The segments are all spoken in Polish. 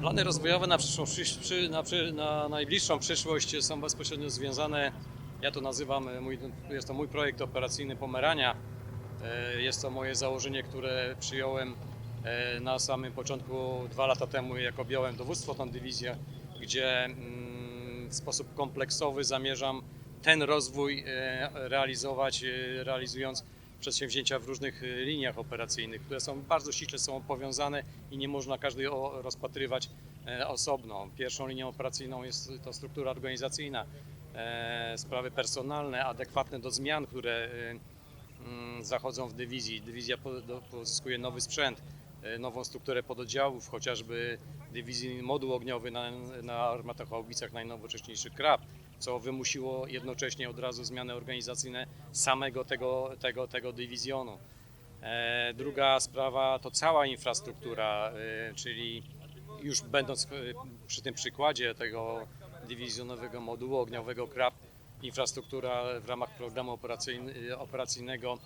Plany rozwojowe na, przyszłą, przysz- przy, na, przy, na najbliższą przyszłość są bezpośrednio związane, ja to nazywam, e, mój, jest to mój projekt operacyjny Pomerania. E, Jest to moje założenie, które przyjąłem e, na samym początku, dwa lata temu, jak objąłem dowództwo tą dywizję, gdzie mm, w sposób kompleksowy zamierzam ten rozwój realizować, realizując przedsięwzięcia w różnych e, liniach operacyjnych, które są bardzo ściśle są powiązane i nie można każdej rozpatrywać e, osobno. Pierwszą linią operacyjną jest to struktura organizacyjna, e, sprawy personalne, adekwatne do zmian, które e, mm, zachodzą w dywizji. Dywizja pozyskuje nowy sprzęt, e, nową strukturę pododdziałów, chociażby dywizyjny moduł ogniowy na, na armatach haubicach najnowocześniejszy krab, co wymusiło jednocześnie od razu zmiany organizacyjne samego tego, tego, tego dywizjonu. E, Druga sprawa to cała infrastruktura, e, czyli już będąc e, przy tym przykładzie tego dywizjonowego modułu ogniowego KRAP, infrastruktura w ramach programu operacyjnego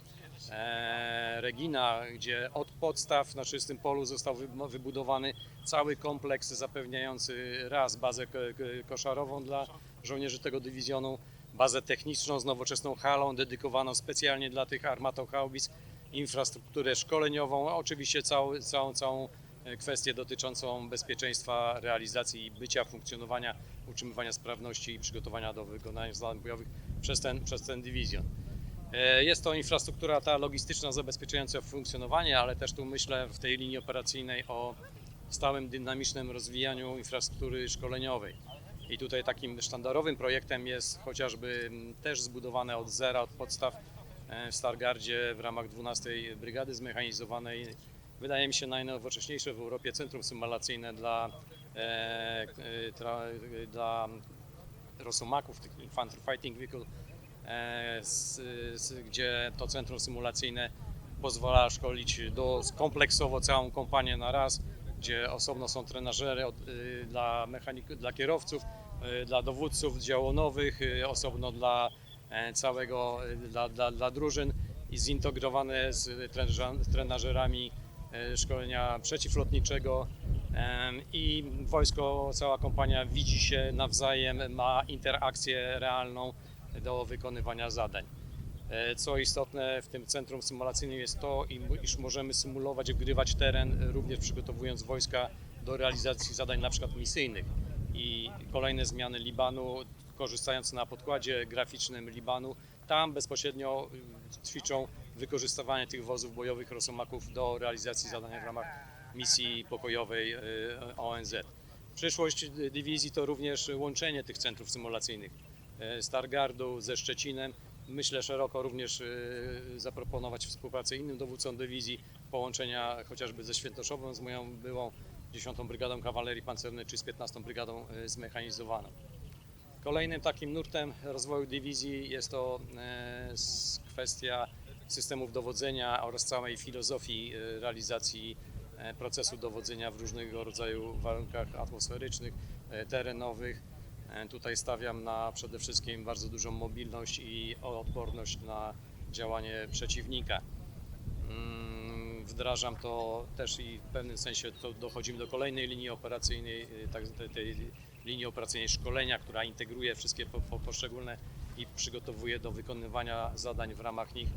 Regina, gdzie od podstaw na czystym polu został wy- wybudowany cały kompleks zapewniający raz bazę ko- ko- koszarową dla żołnierzy tego dywizjonu, bazę techniczną z nowoczesną halą dedykowaną specjalnie dla tych armatohaubic, infrastrukturę szkoleniową, oczywiście całą, całą, całą e, kwestię dotyczącą bezpieczeństwa, realizacji bycia, funkcjonowania, utrzymywania sprawności i przygotowania do wykonania zadań bojowych przez ten, przez ten dywizjon. E, Jest to infrastruktura ta logistyczna zabezpieczająca funkcjonowanie, ale też tu myślę w tej linii operacyjnej o stałym, dynamicznym rozwijaniu infrastruktury szkoleniowej. I tutaj takim sztandarowym projektem jest chociażby m, też zbudowane od zera, od podstaw e, w Stargardzie w ramach 12 Brygady Zmechanizowanej. Wydaje mi się najnowocześniejsze w Europie centrum symulacyjne dla, e, e, tra, e, dla Rosomaków, tych Infantry Fighting Vehicle, e, gdzie to centrum symulacyjne pozwala szkolić do, kompleksowo całą kompanię na raz, gdzie osobno są trenażery od, y, dla mechanik, dla kierowców, dla dowódców działonowych, y, osobno dla e, całego, y, dla, dla, dla drużyn i zintegrowane z trenażerami e, szkolenia przeciwlotniczego i wojsko, cała kompania widzi się nawzajem, ma interakcję realną do wykonywania zadań. E, Co istotne w tym centrum symulacyjnym jest to, iż możemy symulować, wgrywać teren, również przygotowując wojska do realizacji zadań na przykład misyjnych. I kolejne zmiany Libanu, korzystając na podkładzie graficznym Libanu, tam bezpośrednio y, ćwiczą wykorzystywanie tych wozów bojowych Rosomaków do realizacji zadań w ramach misji pokojowej y, ONZ. Przyszłość dy- dywizji to również łączenie tych centrów symulacyjnych Stargardu ze Szczecinem. Myślę szeroko również zaproponować współpracę innym dowódcom dywizji, połączenia chociażby ze Świętoszową, z moją byłą 10 Brygadą Kawalerii Pancernej czy z 15 Brygadą e, Zmechanizowaną. Kolejnym takim nurtem rozwoju dywizji jest to e, kwestia systemów dowodzenia oraz całej filozofii e, realizacji procesu dowodzenia w różnego rodzaju warunkach atmosferycznych, terenowych. Tutaj stawiam na przede wszystkim bardzo dużą mobilność i odporność na działanie przeciwnika. Wdrażam to też i w pewnym sensie to dochodzimy do kolejnej linii operacyjnej, y, tak, tej, tej linii operacyjnej szkolenia, która integruje wszystkie po, po, poszczególne i przygotowuje do wykonywania zadań w ramach nich.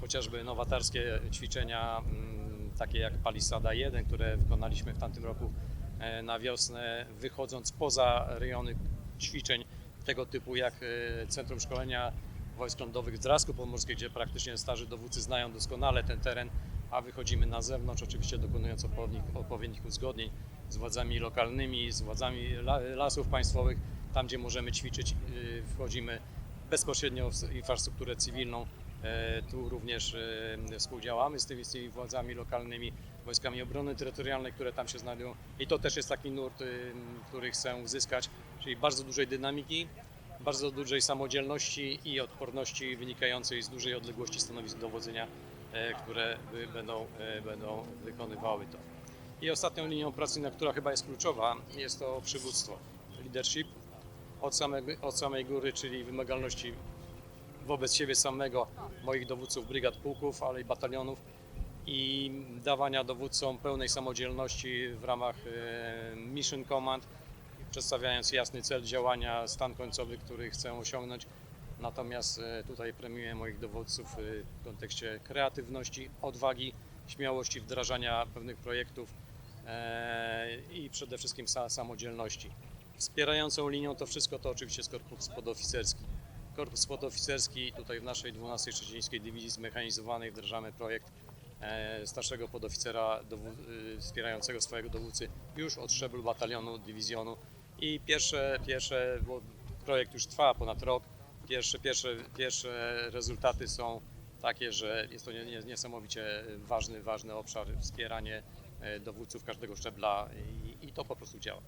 Chociażby nowatarskie ćwiczenia, mm, takie jak Palisada 1, które wykonaliśmy w tamtym roku e, na wiosnę, wychodząc poza rejony ćwiczeń tego typu jak e, Centrum Szkolenia Wojsk Lądowych w Drasku Pomorskim, gdzie praktycznie starzy dowódcy znają doskonale ten teren, a wychodzimy na zewnątrz, oczywiście dokonując odpowiednich, uzgodnień z władzami lokalnymi, z władzami la, lasów państwowych, tam gdzie możemy ćwiczyć, y, wchodzimy bezpośrednio w infrastrukturę cywilną. E, Tu również e, współdziałamy z tymi, z tymi władzami lokalnymi, wojskami obrony terytorialnej, które tam się znajdują. I to też jest taki nurt, y, który chcę uzyskać, czyli bardzo dużej dynamiki, bardzo dużej samodzielności i odporności wynikającej z dużej odległości stanowisk dowodzenia, które by- będą, e, będą wykonywały to. I ostatnią linią operacyjną, która chyba jest kluczowa, jest to przywództwo, leadership od samej, od samej góry, czyli wymagalności wobec siebie samego, moich dowódców brygad, pułków, ale i batalionów, i dawania dowódcom pełnej samodzielności w ramach e, Mission Command, przedstawiając jasny cel działania, stan końcowy, który chcę osiągnąć. Natomiast e, tutaj premiuję moich dowódców e, w kontekście kreatywności, odwagi, śmiałości wdrażania pewnych projektów e, i przede wszystkim sa- samodzielności. Wspierającą linią to wszystko to oczywiście jest Korpus Podoficerski. Korpus Podoficerski tutaj w naszej 12 Szczecińskiej Dywizji Zmechanizowanej wdrażamy projekt starszego podoficera wspierającego swojego dowódcy już od szczeblu batalionu, dywizjonu i pierwsze, pierwsze, bo projekt już trwa ponad rok, pierwsze, pierwsze, pierwsze rezultaty są takie, że jest to nie, nie, niesamowicie ważny, ważny obszar wspieranie e, dowódców każdego szczebla i, i to po prostu działa.